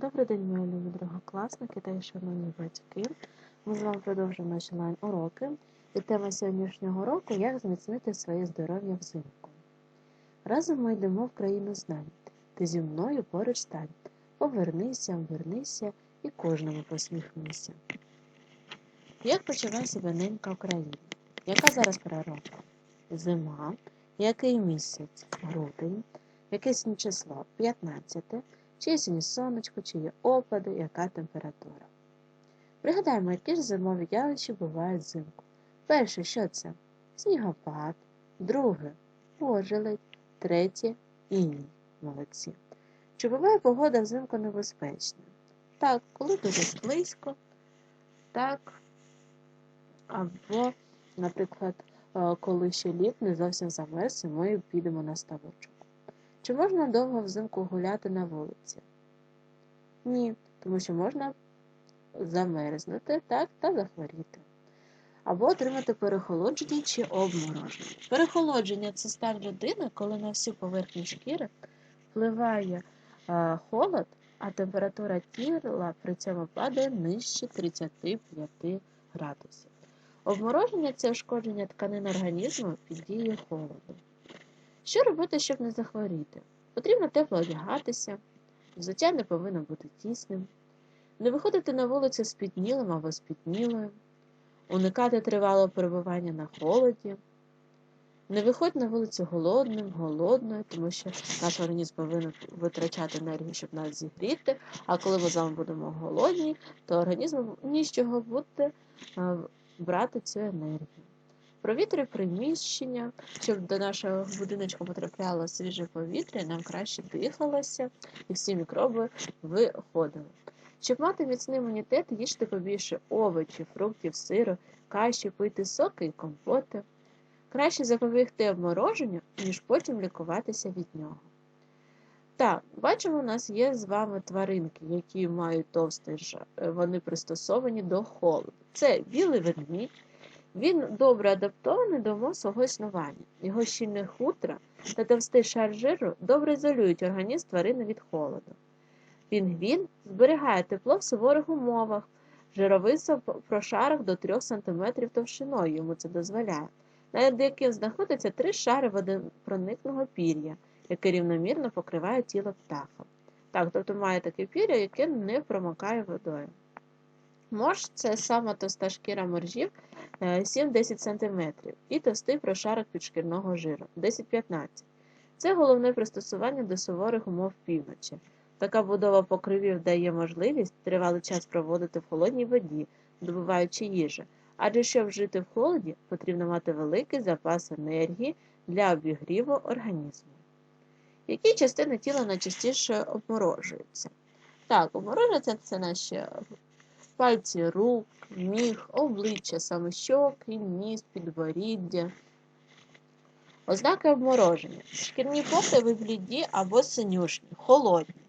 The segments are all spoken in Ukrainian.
Добрий день, мої любі другокласники та шановні батьки. Ми з вами продовжуємо наші онлайн-уроки. І тема сьогоднішнього року як зміцнити своє здоров'я взимку. Разом ми йдемо в країну знань. Ти зі мною поруч стань. Повернися, обернися і кожному посміхнися. Як почуває себе ненька Україна? Яка зараз пора року? Зима, який місяць? Грудень, яке сьогодні число? 15. Чи сьогодні сонечко, чи є опади, яка температура. Пригадаємо, які ж зимові явища бувають взимку. Перше, що це? Снігопад, друге пожеледь, третє іній. Молодці. Чи буває погода взимку небезпечна? Так, коли дуже близько, так. Або, наприклад, е, коли ще лід не зовсім замерз, ми підемо на ставочок. Чи можна довго взимку гуляти на вулиці? Ні, тому що можна замерзнути так та захворіти. Або отримати перехолодження чи обмороження. Перехолодження це стан людини, коли на всю поверхню шкіри впливає е, холод, а температура тіла при цьому падає нижче 35 градусів. Обмороження це ушкодження тканин організму під дією холоду. Що робити, щоб не захворіти? Потрібно тепло одягатися, взуття не повинно бути тісним, не виходити на вулицю спітнілим або спітнілою, уникати тривалого перебування на холоді, не виходь на вулицю голодним, голодною, тому що наш організм повинен витрачати енергію, щоб нас зігріти, а коли ми з вами будемо голодні, то організм нічого буде брати цю енергію. Провітрюй приміщення, щоб до нашого будиночку потрапляло свіже повітря, нам краще дихалося і всі мікроби виходили. Щоб мати міцний імунітет, їжте побільше овочів, фруктів, сиру, каші, пити соки і компоти. Краще запобігти обмороженню, ніж потім лікуватися від нього. Так, бачимо, у нас є з вами тваринки, які мають товстий жар. Вони пристосовані до холоду. Це білий ведмідь. Він добре адаптований до умов свого існування. Його щільне хутро та товстий шар жиру добре ізолюють організм тварини від холоду. Пінгвін зберігає тепло в суворих умовах, жировий прошарок до 3 см товщиною йому це дозволяє, над яким знаходяться три шари водопроникного пір'я, яке рівномірно покриває тіло птаха. Так, тобто має таке пір'я, яке не промокає водою. Морж це сама товста шкіра моржів 7-10 см і товстий прошарок підшкірного жиру 10-15 Це головне пристосування до суворих умов півночі. Така будова покривів дає можливість тривалий час проводити в холодній воді, добуваючи їжу, адже щоб жити в холоді, потрібно мати великий запас енергії для обігріву організму. Які частини тіла найчастіше обморожуються? Так, обморожуються це наші пальці рук, ніг, обличчя, саме щоки, ніс, підборіддя. Ознаки обмороження. Шкірні покриви бліді або синюшні, холодні.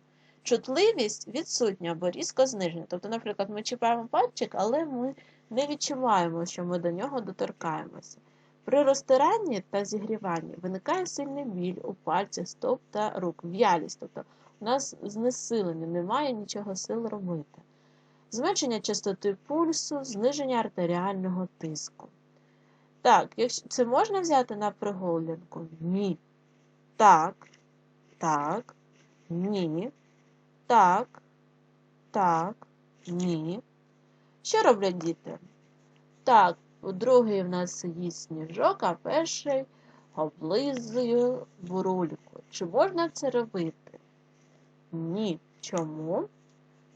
Чутливість відсутня або різко знижена. Тобто, наприклад, ми чіпаємо пальчик, але ми не відчуваємо, що ми до нього доторкаємося. При розтиранні та зігріванні виникає сильний біль у пальцях, стоп та рук, в'ялість. Тобто у нас знесилення, немає нічого сил робити зменшення частоти пульсу, зниження артеріального тиску. Так, якщо це можна взяти на прогулянку? Ні. Так, так, ні. Так, так, ні. Що роблять діти? Так, другий в нас їсть сніжок, а перший облизує бурульку. Чи можна це робити? Ні. Чому?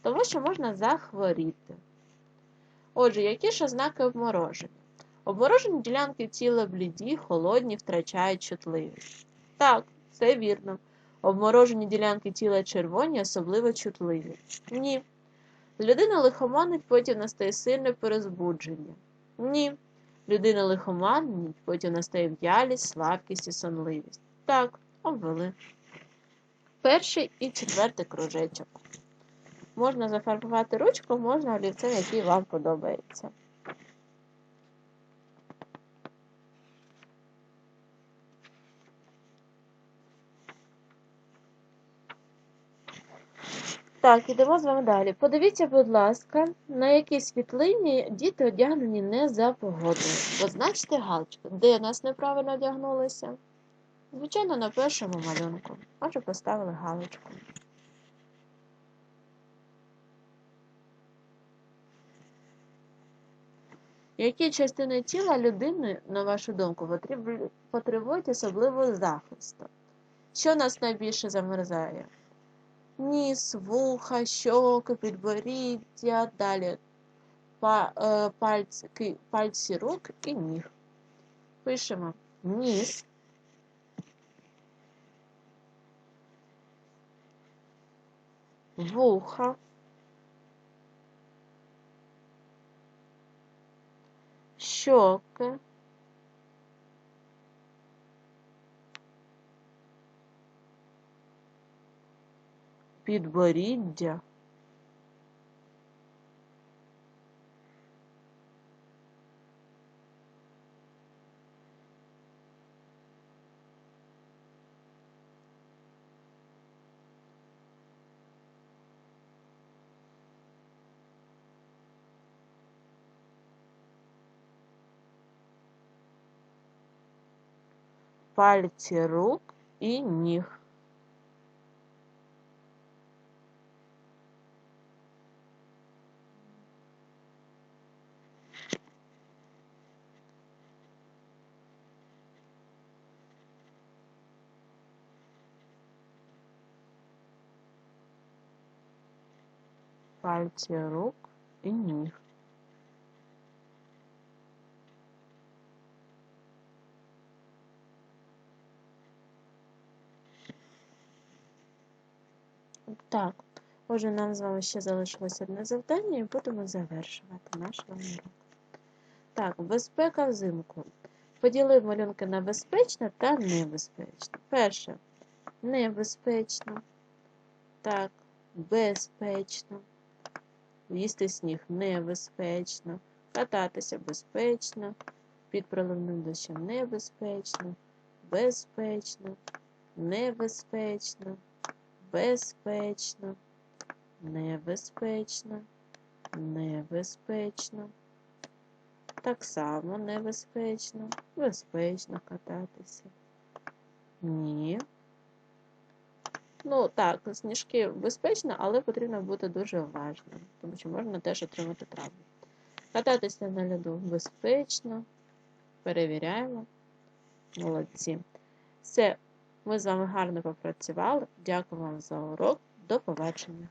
Тому що можна захворіти. Отже, які ж ознаки обмороження? Обморожені ділянки тіла бліді, холодні, втрачають чутливість. Так, це вірно. Обморожені ділянки тіла червоні, особливо чутливі. Ні. Людина лихоманить, потім настає сильне перезбудження. Ні. Людина лихоманить, потім настає в'ялість, слабкість і сонливість. Так, обвели. Перший і четвертий кружечок. Можна зафарбувати ручку, можна олівцем, який вам подобається. Так, ідемо з вами далі. Подивіться, будь ласка, на якій світлині діти одягнені не за погодою. Позначте галочку, де нас неправильно одягнулися. Звичайно, на першому малюнку. Отже, поставили галочку. Які частини тіла людини, на вашу думку, потребують особливого захисту? Що нас найбільше замерзає? Ніс, вуха, щоки, підборіддя, далі е, пальці, пальці рук і ніг. Пишемо ніс, вуха, щоки, підборіддя, пальці рук і ніг. Пальці рук і ніг. Так, отже, нам з вами ще залишилось одне завдання і будемо завершувати наш урок. Так, безпека взимку. Поділив малюнки на безпечно та небезпечно. Перше небезпечно. Так, безпечно. Їсти сніг небезпечно. Кататися безпечно. Під проливним дощем небезпечно. Безпечно. Небезпечно. Безпечно. Небезпечно. Небезпечно. Так само небезпечно. Безпечно кататися. Ні. Ну, так, сніжки безпечно, але потрібно бути дуже уважним, тому що можна теж отримати травму. Кататися на льоду безпечно. Перевіряємо. Молодці. Все, ми з вами гарно попрацювали. Дякую вам за урок. До побачення.